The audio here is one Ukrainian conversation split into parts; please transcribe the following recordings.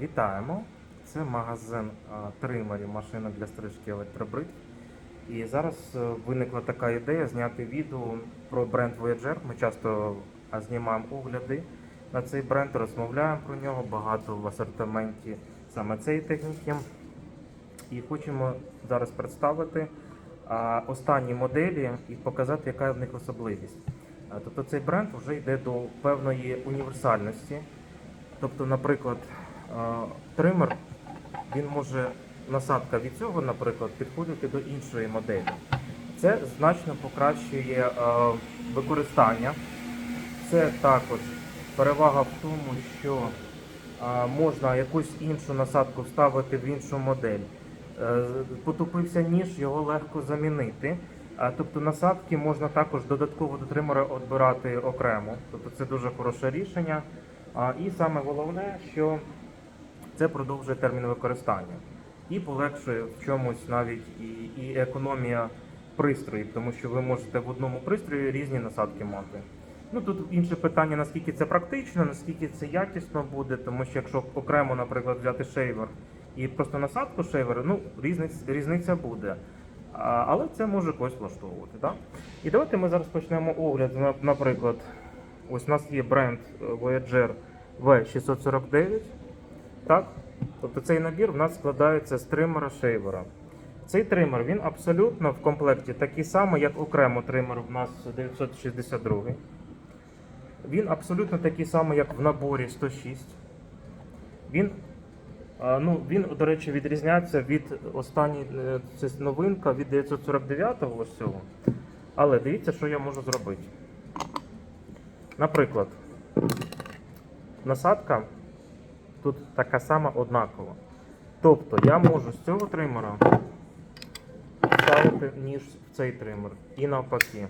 Вітаємо! Це магазин тримерів машина для стрижки електробрид. І зараз е, виникла така ідея зняти відео про бренд Voyager. Ми часто знімаємо огляди на цей бренд, розмовляємо про нього, багато в асортименті саме цієї техніки. І хочемо зараз представити останні моделі і показати, яка в них особливість. Тобто цей бренд вже йде до певної універсальності. Тобто, наприклад, тример, він може, насадка від цього, наприклад, підходити до іншої моделі. Це значно покращує використання. Це також перевага в тому, що можна якусь іншу насадку вставити в іншу модель. Е, Потупився ніж, його легко замінити. Тобто насадки можна також додатково до тримера відбирати окремо. Тобто це дуже хороше рішення. І саме головне, що це продовжує термін використання і полегшує в чомусь навіть і, і економія пристроїв, тому що ви можете в одному пристрої різні насадки мати. Ну тут інше питання, наскільки це практично, наскільки це якісно буде, тому що якщо окремо, наприклад, взяти шейвер і просто насадку шейвера, ну різниця, різниця буде. Але це може когось влаштовувати. Да? І давайте ми зараз почнемо огляд. Наприклад, ось у нас є бренд е, Voyager V649. Так? Тобто цей набір в нас складається з тримера шейвера. Цей тример він абсолютно в комплекті такий самий, як окремо тример в нас 962. Він абсолютно такий самий, як в наборі 106. Він, ну, він, до речі, відрізняється від останньої е, новинка від 949-го ось цього. Але дивіться, що я можу зробити. Наприклад, насадка тут така сама однакова. Тобто я можу з цього тримера ставити ніж в цей тример і навпаки.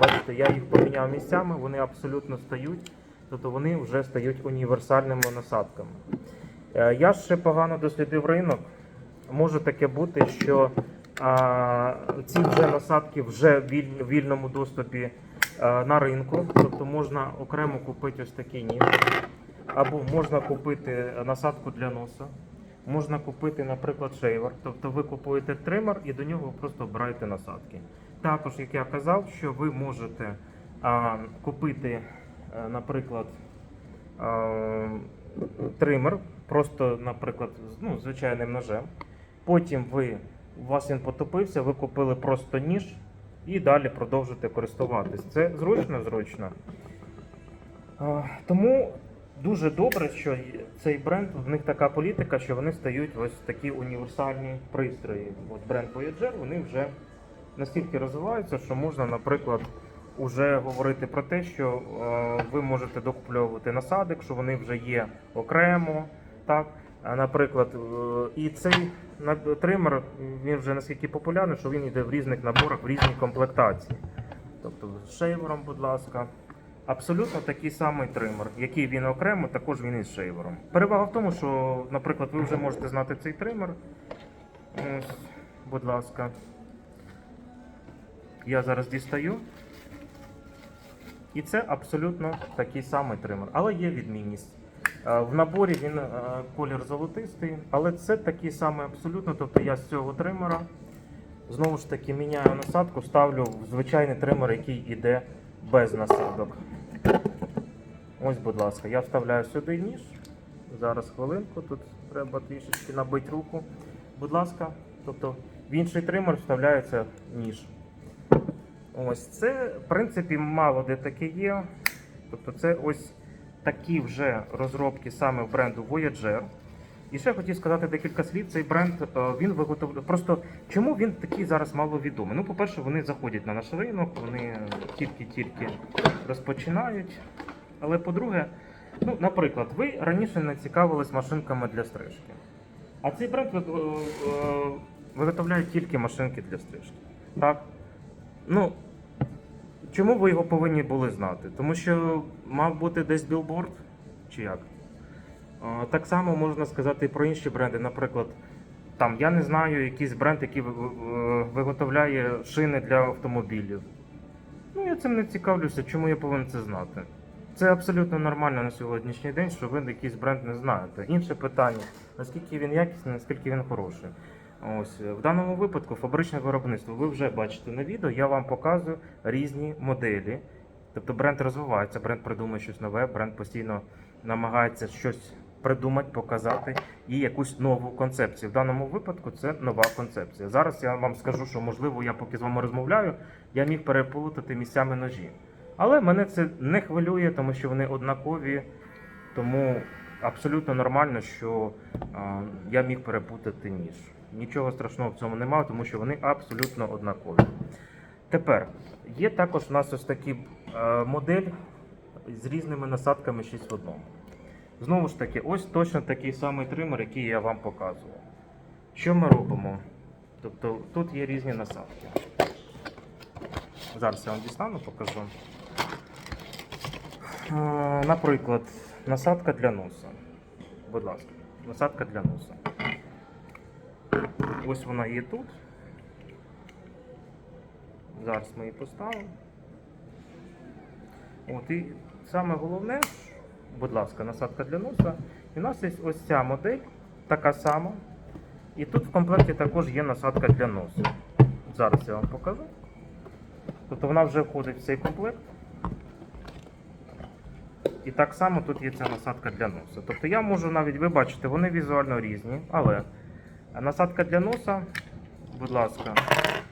Бачите, я їх поміняв місцями, вони абсолютно стають, тобто вони вже стають універсальними насадками. Е, Я ще погано дослідив ринок. Може таке бути, що а, ці вже насадки вже в вільному доступі а, на ринку, тобто можна окремо купити ось такий ніж, або можна купити насадку для носа. Можна купити, наприклад, шейвер. Тобто ви купуєте тример і до нього просто обираєте насадки. Також, як я казав, що ви можете а, купити, а, наприклад, а, тример, просто, наприклад, ну, звичайним ножем. Потім ви, у вас він потопився, ви купили просто ніж і далі продовжуєте користуватись. Це зручно, зручно. А, Тому дуже добре, що цей бренд, в них така політика, що вони стають ось такі універсальні пристрої. От бренд Voyager, вони вже настільки розвиваються, що можна, наприклад, уже говорити про те, що е, ви можете докуплювати насадок, що вони вже є окремо. Так? Наприклад, е, і цей тример він вже наскільки популярний, що він йде в різних наборах, в різній комплектації. Тобто з шейвером, будь ласка. Абсолютно такий самий тример, який він окремо, також він із шейвером. Перевага в тому, що, наприклад, ви вже можете знати цей тример. Ось, будь ласка. Я зараз дістаю. І це абсолютно такий самий тример, але є відмінність. Е, В наборі він е, колір золотистий, але це такий самий абсолютно. Тобто я з цього тримера знову ж таки міняю насадку, ставлю в звичайний тример, який йде без насадок. Ось, будь ласка, я вставляю сюди ніж. Зараз хвилинку, тут треба трішечки набити руку. Будь ласка, тобто в інший тример вставляється ніж. Ось це, в принципі, мало де таке є. Тобто це ось такі вже розробки саме в бренду Voyager. І ще хотів сказати декілька слів. Цей бренд е, він виготовляє. Просто чому він такий зараз маловідомий? Ну, по-перше, вони заходять на наш ринок, вони тільки-тільки розпочинають. Але по-друге, ну, наприклад, ви раніше не цікавились машинками для стрижки. А цей бренд е, е, виготовляє тільки машинки для стрижки. Так? Ну, чому ви його повинні були знати? Тому що мав бути десь білборд, чи як? Так само можна сказати і про інші бренди. Наприклад, там я не знаю якийсь бренд, який ви- ви- виготовляє шини для автомобілів. Ну, я цим не цікавлюся, чому я повинен це знати. Це абсолютно нормально на сьогоднішній день, що ви якийсь бренд не знаєте. Інше питання, наскільки він якісний, наскільки він хороший. Ось в даному випадку фабричне виробництво. Ви вже бачите на відео, я вам показую різні моделі. Тобто бренд розвивається, бренд придумує щось нове, бренд постійно намагається щось придумати, показати і якусь нову концепцію. В даному випадку це нова концепція. Зараз я вам скажу, що можливо, я поки з вами розмовляю, я міг переплутати місцями ножі. Але мене це не хвилює, тому що вони однакові, тому абсолютно нормально, що а, я міг перепутати ніж. Нічого страшного в цьому немає, тому що вони абсолютно однакові. Тепер є також у нас ось такі е, модель з різними насадками 6 в одному. Знову ж таки, ось точно такий самий тример, який я вам показував. Що ми робимо? Тобто тут є різні насадки. Зараз я вам дістану, покажу. Е, Наприклад, насадка для носа. Будь ласка, насадка для носа. Ось вона є тут. Зараз ми її поставимо. От і саме головне, будь ласка, насадка для носа. І у нас є ось ця модель, така сама. І тут в комплекті також є насадка для носа. Зараз я вам покажу. Тобто вона вже входить в цей комплект. І так само тут є ця насадка для носа. Тобто я можу навіть, ви бачите, вони візуально різні, але насадка для носа, будь ласка,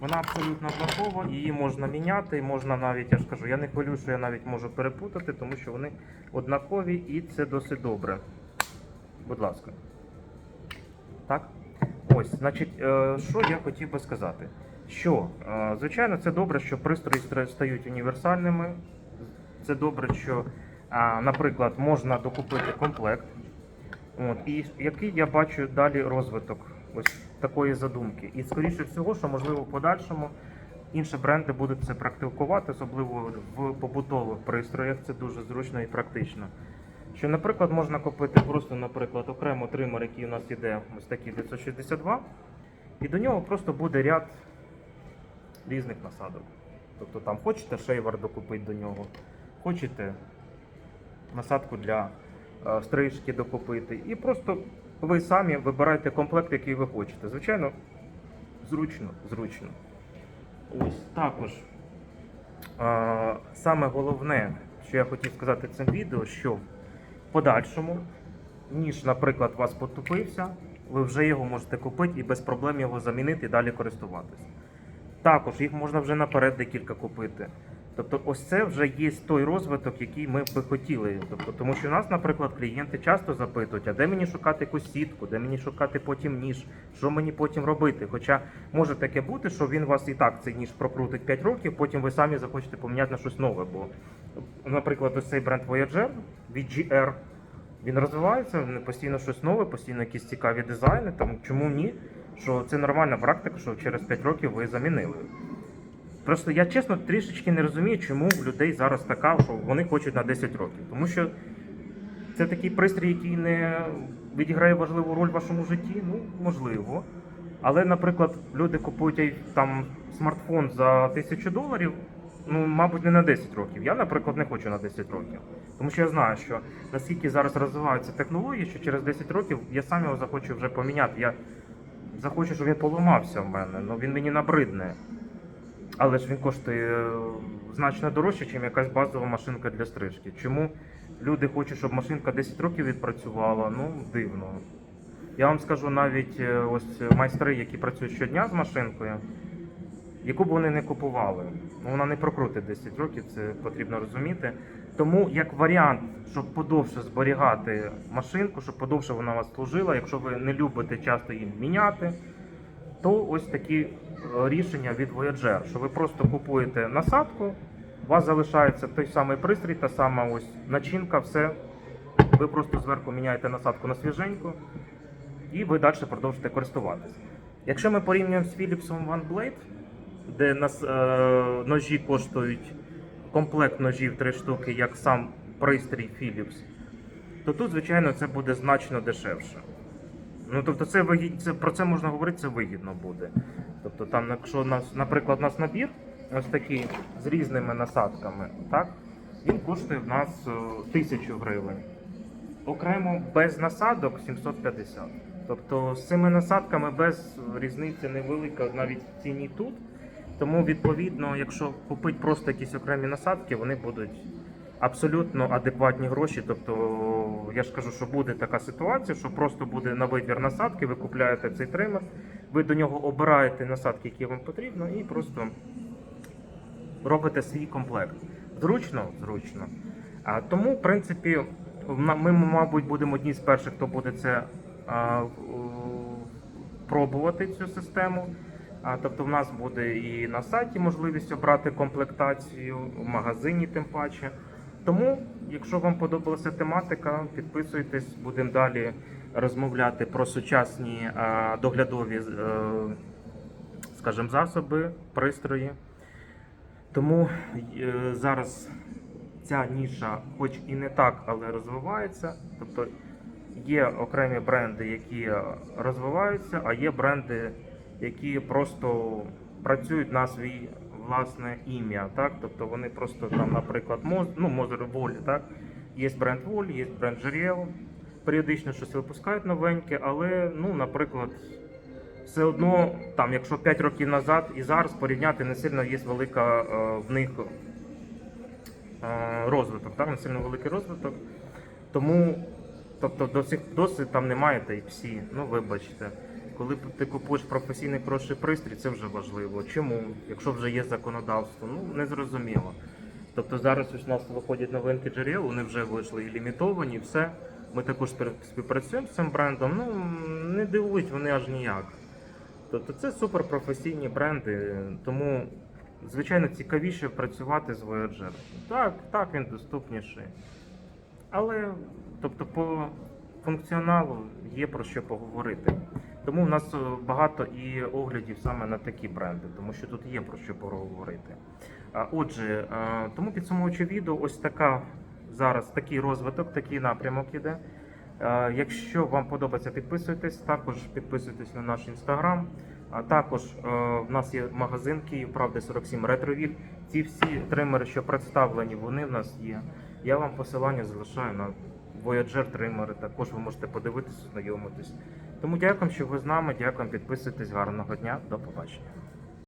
вона абсолютно однакова, її можна міняти, можна навіть, я ж кажу, я не хвилюю, що я навіть можу перепутати, тому що вони однакові і це досить добре. Будь ласка. Так? Ось, значить, е, що я хотів би сказати. Що, е, звичайно, це добре, що пристрої стають універсальними. Це добре, що, а, наприклад, можна докупити комплект. От, і який я бачу далі розвиток ось такої задумки. І скоріше всього, що можливо в подальшому інші бренди будуть це практикувати, особливо в побутових пристроях. Це дуже зручно і практично. Що, наприклад, можна купити просто, наприклад, окремо тример, який у нас іде, ось такий 962, і до нього просто буде ряд різних насадок. Тобто там хочете шейвер докупити до нього, хочете насадку для е, стрижки докупити. І просто ви самі вибираєте комплект, який ви хочете. Звичайно, зручно, зручно. Ось також е, саме головне, що я хотів сказати цим відео, що в подальшому, ніж, наприклад, у вас потупився, ви вже його можете купити і без проблем його замінити і далі користуватися. Також їх можна вже наперед декілька купити. Тобто, ось це вже є той розвиток, який ми би хотіли. Тобто, тому що нас, наприклад, клієнти часто запитують, а де мені шукати якусь сітку, де мені шукати потім ніж, що мені потім робити. Хоча може таке бути, що він вас і так цей ніж прокрутить 5 років, потім ви самі захочете поміняти на щось нове. Бо, наприклад, ось цей бренд Voyager від GR, він розвивається, постійно щось нове, постійно якісь цікаві дизайни. Там чому ні? Що це нормальна практика, що через 5 років ви замінили. Просто я чесно трішечки не розумію, чому в людей зараз така, що вони хочуть на 10 років. Тому що це такий пристрій, який не відіграє важливу роль в вашому житті, ну можливо. Але, наприклад, люди купують там смартфон за тисячу доларів, ну, мабуть, не на 10 років. Я, наприклад, не хочу на 10 років. Тому що я знаю, що наскільки зараз розвиваються технології, що через 10 років я сам його захочу вже поміняти. Я захочу, щоб він поламався в мене, ну він мені набридне. Але ж він коштує е, значно дорожче, ніж якась базова машинка для стрижки. Чому люди хочуть, щоб машинка 10 років відпрацювала? Ну, дивно. Я вам скажу навіть е, ось майстри, які працюють щодня з машинкою, яку б вони не купували, ну, вона не прокрутить 10 років, це потрібно розуміти. Тому як варіант, щоб подовше зберігати машинку, щоб подовше вона вас служила, якщо ви не любите часто її міняти, то ось такі е, рішення від Voyager, що ви просто купуєте насадку, у вас залишається той самий пристрій, та сама ось начинка, все. Ви просто зверху міняєте насадку на свіженьку і ви далі продовжите користуватися. Якщо ми порівнюємо з Philips One Blade, де нас, е, ножі коштують комплект ножів 3 штуки, як сам пристрій Philips, то тут, звичайно, це буде значно дешевше. Ну, тобто, це, вигід... це про це можна говорити, це вигідно буде. Тобто, там, якщо нас, наприклад, у нас набір ось такий з різними насадками, так? він коштує в нас е, 1000 гривень. Окремо без насадок 750. Тобто з цими насадками без різниці невелика навіть в ціні тут. Тому, відповідно, якщо купити просто якісь окремі насадки, вони будуть абсолютно адекватні гроші. Тобто, я ж кажу, що буде така ситуація, що просто буде на вибір насадки, ви купляєте цей тример, ви до нього обираєте насадки, які вам потрібно, і просто робите свій комплект. Зручно, зручно. А, тому, в принципі, ми, мабуть, будемо одні з перших, хто буде це а, пробувати цю систему. А, тобто, в нас буде і на сайті можливість обрати комплектацію, в магазині тим паче. Тому, якщо вам подобалася тематика, підписуйтесь, будемо далі розмовляти про сучасні доглядові, е, скажімо, засоби, пристрої. Тому е, зараз ця ніша, хоч і не так, але розвивається. Тобто є окремі бренди, які е, розвиваються, а є бренди, які просто працюють на свій власне ім'я. Так? Тобто вони просто там, наприклад, ну, Мозер Волі, так? Є бренд Волі, є бренд Жиріел. Періодично щось випускають новеньке, але, ну, наприклад, все одно, там, якщо 5 років назад і зараз порівняти не сильно є велика е, в них е, розвиток, так, не сильно великий розвиток. Тому, тобто, до сих досить там немає Type-C, ну вибачте. Коли ти купуєш професійний хороший пристрій, це вже важливо. Чому? Якщо вже є законодавство, ну не зрозуміло. Тобто зараз у нас виходять новинки джерел, вони вже вийшли і лімітовані, все. Ми також співпрацюємо з цим брендом. Ну не дивують вони аж ніяк. Тобто це суперпрофесійні бренди, тому звичайно цікавіше працювати з Voyager. Так, так, він доступніший. Але тобто по функціоналу є про що поговорити. Тому в нас е, багато і оглядів саме на такі бренди, тому що тут є про що поговорити. Отже, е, тому підсумовуючи відео, ось така зараз такий розвиток, такий напрямок іде. Е, Якщо вам подобається, підписуйтесь. Також підписуйтесь на наш інстаграм. А також в нас є магазин Київ Правди 47 Ретровіль. Ці всі тримери, що представлені, вони в нас є. Я вам посилання залишаю на Voyager тримери. Також ви можете подивитися, знайомитись. Тому дякую, що ви з нами. Дякую, підписуйтесь. Гарного дня, до побачення.